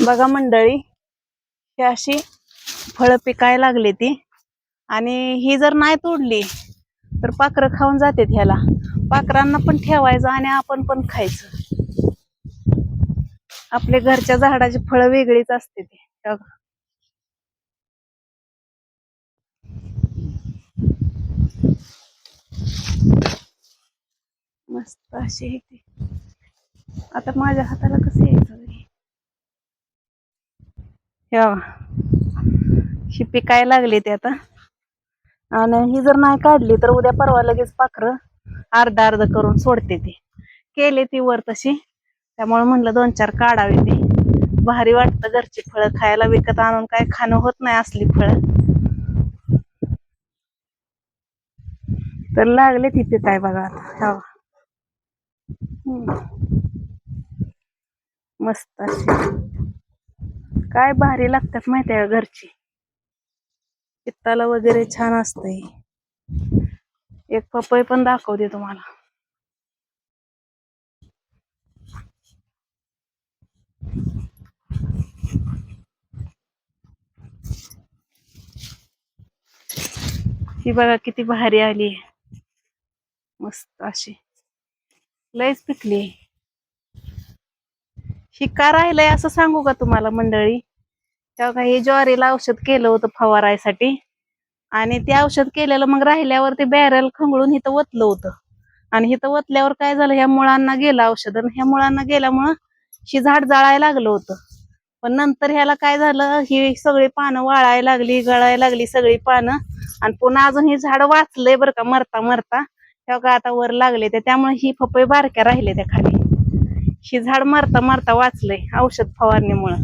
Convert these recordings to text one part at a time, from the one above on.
बघा मंडळी ही अशी फळं पिकायला लागली ती. आणि ही जर नाही तोडली तर पाखरं खाऊन जाते ह्याला. पाखरांना पण ठेवायचं आणि आपण पण खायचं. आपल्या घरच्या झाडाची फळं वेगळीच असते ती. बघा. मस्त अशी आहे ती. आता माझ्या हाताला कसं यायचं हे? हे ही लागली ते आता. आणि ही जर नाही काढली तर उद्या परवा लगेच पाखरं अर्ध अर्ध करून सोडते ती. केले ती वर तशी. त्यामुळे म्हणलं दोन चार काढावे ती भारी वाटतं घरची फळं खायला. विकत आणून काय खाणं होत नाही असली फळं. तर लागले ती पिकाय बघा आता. मस्त अशी. काय भारी लागतात माहिती आहे घरची? पित्ताला वगैरे छान असतंय. एक पपई पण दाखवते तुम्हाला. ही बघा किती भारी आली मस्त अशी. लयच पिकली ही का राहिलंय असं सांगू का तुम्हाला मंडळी? तेव्हा काही ज्वारीला औषध केलं होतं फवारायसाठी आणि ते औषध केलेलं मग राहिल्यावर ते बॅरल खंगळून इथं वतलं होतं. आणि इथं वतल्यावर काय झालं? ह्या मुळांना गेलं औषध आणि ह्या मुळांना गेल्यामुळं ही झाड जाळायला लागलं होतं. पण नंतर ह्याला काय झालं? ही सगळी पानं वाळायला लागली गळायला लागली सगळी पानं आणि पुन्हा अजून हे झाड वाचलंय बरं का मरता मरता तेव्हा का आता वर लागले ते. त्यामुळे ही फपई बारक्या राहिले त्या खाली. ही झाड मारता मारता वाचलंय औषध फवारणीमुळं.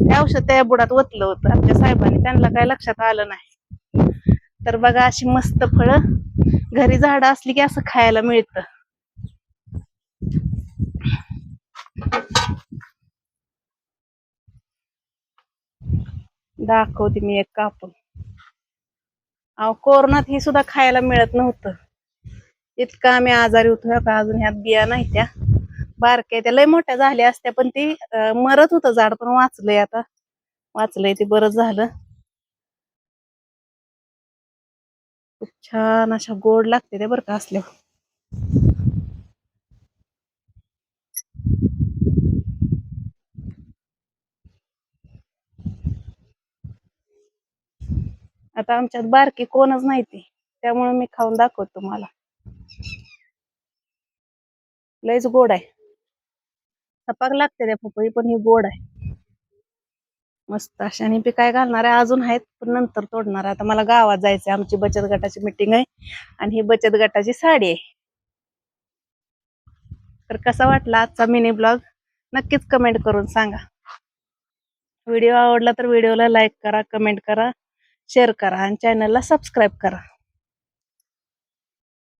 ते औषध त्या बुडात ओतलं होतं. आमच्या साहेबांनी त्यांना काय लक्षात आलं नाही. तर बघा अशी मस्त फळं घरी झाडं असली की असं खायला मिळतं. दाखवते मी एक कापून. अहो कोरोनात ही सुद्धा खायला मिळत नव्हतं. इतकं आम्ही आजारी होतो. का अजून ह्यात बिया नाही त्या. बारक्या त्या लय मोठ्या झाल्या असत्या पण ती मरत होतं झाड पण वाचलंय आता. वाचलंय ते बरं झालं. खूप छान अशा गोड लागते ते बरं का असल्यावर आता आमच्यात बारकी कोणच नाही ती. त्यामुळे मी खाऊन दाखवतो तुम्हाला. लयच गोड आहे. सपाक लागते त्या पपई पण ही गोड आहे. मस्त अशा. आणि काय घालणार आहे? अजून आहेत पण नंतर तोडणार आहे. आता मला गावात जायचंय. आमची बचत गटाची मिटिंग आहे. आणि ही बचत गटाची साडी आहे. तर कसा वाटला आजचा मिनी ब्लॉग नक्कीच कमेंट करून सांगा. व्हिडिओ आवडला तर व्हिडिओला लाईक करा कमेंट करा शेअर करा आणि चॅनलला सबस्क्राईब करा.